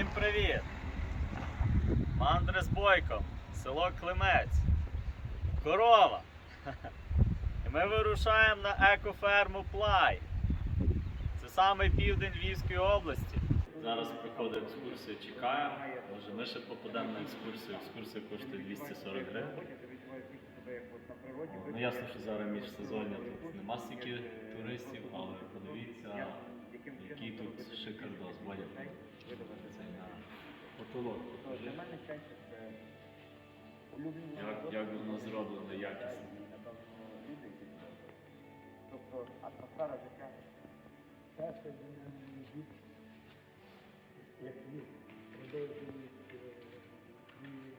Всім привіт! Мандри з Бойком, село Климець. Корова. І ми вирушаємо на екоферму Плай. Це самий південь Львівської області. Зараз приходить екскурсія, чекаємо. Може ми ще попадемо на екскурсію. Екскурсія коштує 240 гривень. Ну ясно, що зараз міжсезоння тут нема стільки туристів, але подивіться, який тут шикардос. Бодя, потолок. Для мене щастя це улюблені Як, як воно зроблено якісно. Тобто атмосфера життя. Це ще від як від продовжують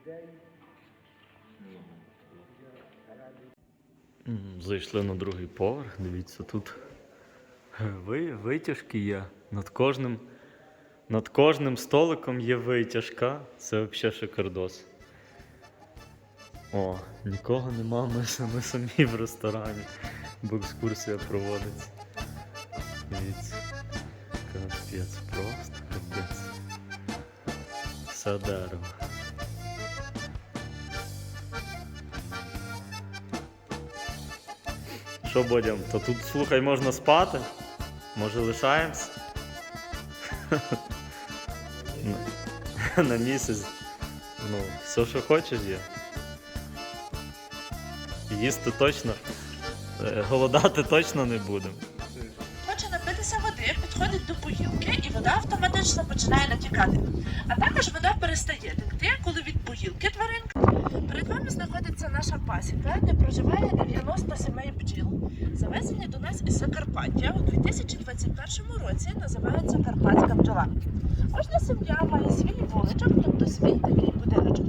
людей. Я радий. Зайшли на другий поверх, дивіться, тут ви, витяжки є. Над кожним, над кожним столиком є витяжка. Це взагалі шикардос. О, нікого нема, ми, ми самі в ресторані, бо екскурсія проводиться. Капець, просто капець. Все дерево. Що будемо? То тут, слухай, можна спати? Може лишаємось? На- місяць. Ну, все, що хочеш є. Їсти точно. е, Голодати точно не будемо. Хоче напитися води, підходить до поїлки, і вода автоматично починає натікати. А також вода перестає текти, коли від поїлки тваринка. Перед вами знаходиться наша пасіка, де проживає 90 сімей бджіл, завезені до нас із Закарпаття у 2021 році. Називається Карпатська бджола. Кожна сім'я має свій вуличок, тобто свій такий будиночок.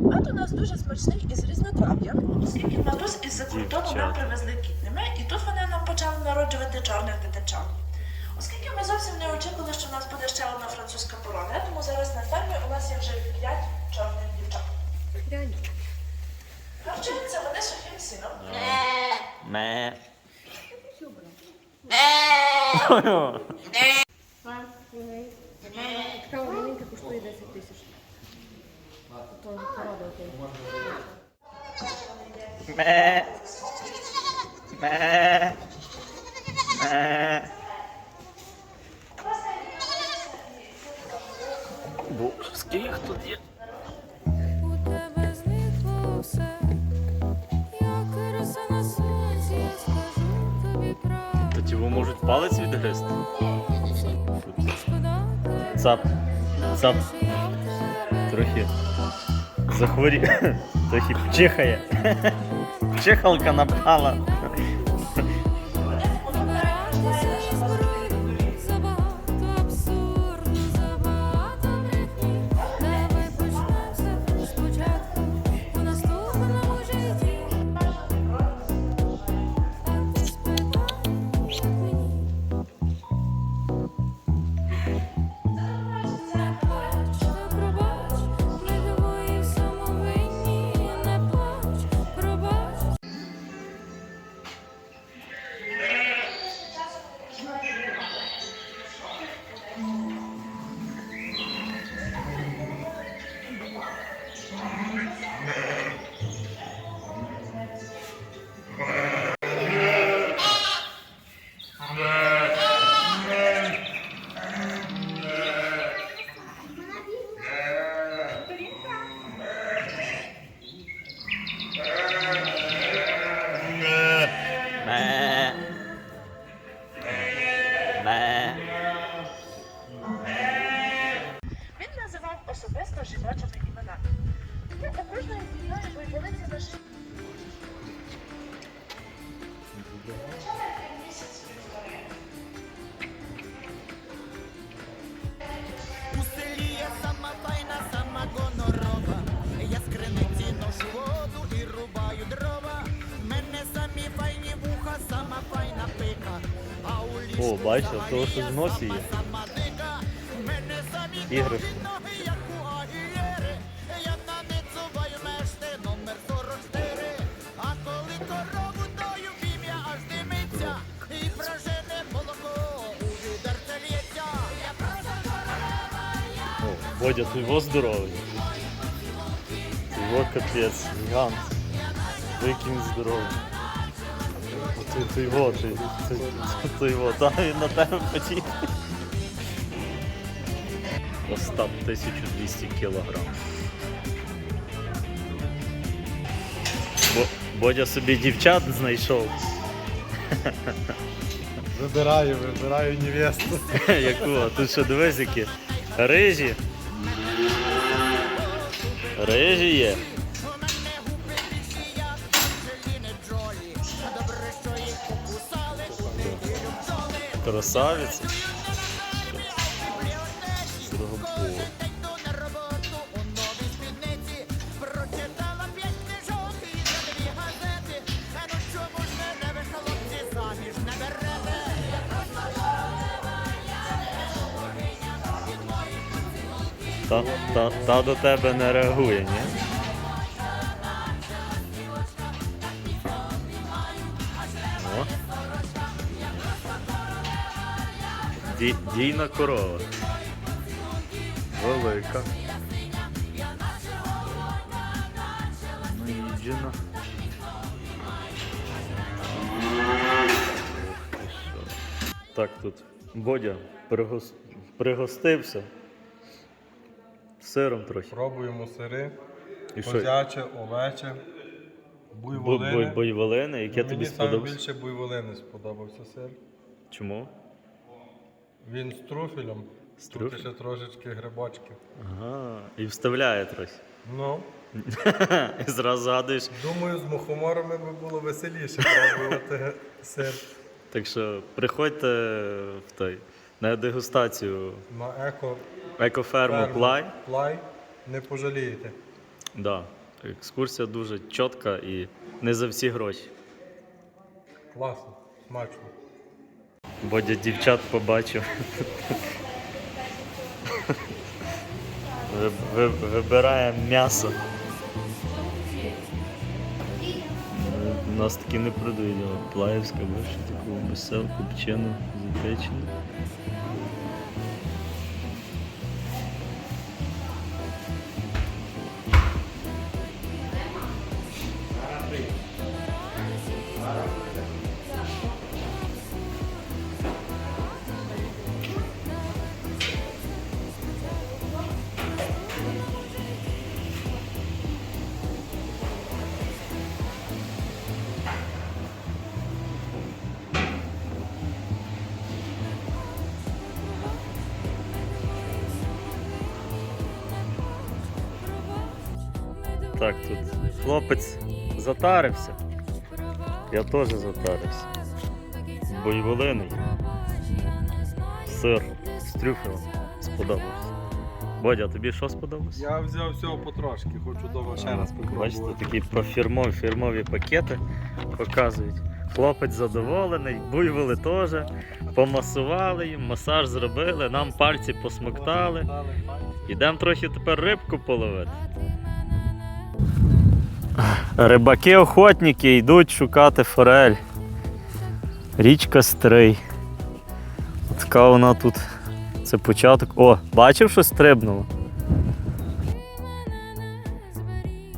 Мед у нас дуже смачний із різнотрав'ям, оскільки матус із-за кордону нам привезли кітними, і тут вони нам почали народжувати чорних дитинчат. Оскільки ми зовсім не очікували, що в нас буде ще одна французька порона, тому зараз на фермі у нас є вже 5 Така маленька коштує 10 тисяч. То порада окей. Ме. Ме. Палець відгризти. Шкода, Цап. Цап. Трохи захворі. Трохи чихає. Чихалка напала. О, взагалі того, що в носі є. сама Бодя, ти його здоровий. Його капець, гігант. Він здоровий. Ти, ти його, ти, ти, ти його, та він на тебе потік. Остап 1200 кілограм. Бо, Бодя собі дівчат знайшов. Вибираю, вибираю невесту. Яку? А тут що дивись які? Рижі. Рижі є. Красавиця. Дорогопо. Та, та, та до тебе не реагує, ні? О. Ді, дійна корова. Велика. Наїджена. Що. Так, тут Бодя пригос... пригостився. Сиром трохи. Пробуємо сири, І що? козяче, овече, Бу- бу- буйволини. Буйволини, яке тобі Мені саме сподобалось? більше буйволини сподобався сир. Чому? Він з труфелем. З Тут трюфелем? ще трошечки грибочків. Ага, і вставляє трохи. Ну, І зразу згадуєш. думаю, з мухоморами би було веселіше пробувати сир. Так що приходьте в той, на дегустацію На еко екоферму ферму Плай. Плай не пожалієте. Да. Екскурсія дуже чітка і не за всі гроші. Класно, смачно. Бодя дівчат побачив. Ви- ви- Вибирає м'ясо. У нас такі не продають, плаївська більше таку веселку, копчену, запечену. Так, тут хлопець затарився. Я теж затарився. Буйволиний. Сир з трюфелем сподобався. Бодя, тобі що сподобалось? Я взяв всього потрошки, хочу вдома ще раз Бачите, такі профірмові фірмові пакети показують. Хлопець задоволений, буйволи теж. Помасували їм, масаж зробили, нам пальці посмоктали. Ідемо трохи тепер рибку половити. Рибаки-охотники йдуть шукати форель. Річка Стрий. Така вона тут. Це початок. О, бачив, що стрибнуло?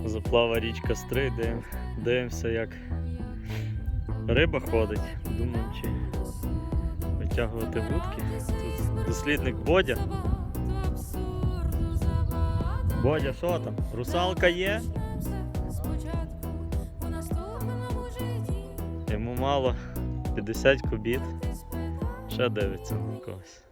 Заплава річка Стрий, дивим, дивимося, як риба ходить. Думаємо, чи витягувати вудки. Тут дослідник Бодя. Бодя, що там? Русалка є? Мало 50 кубіт. Ще дивиться на когось.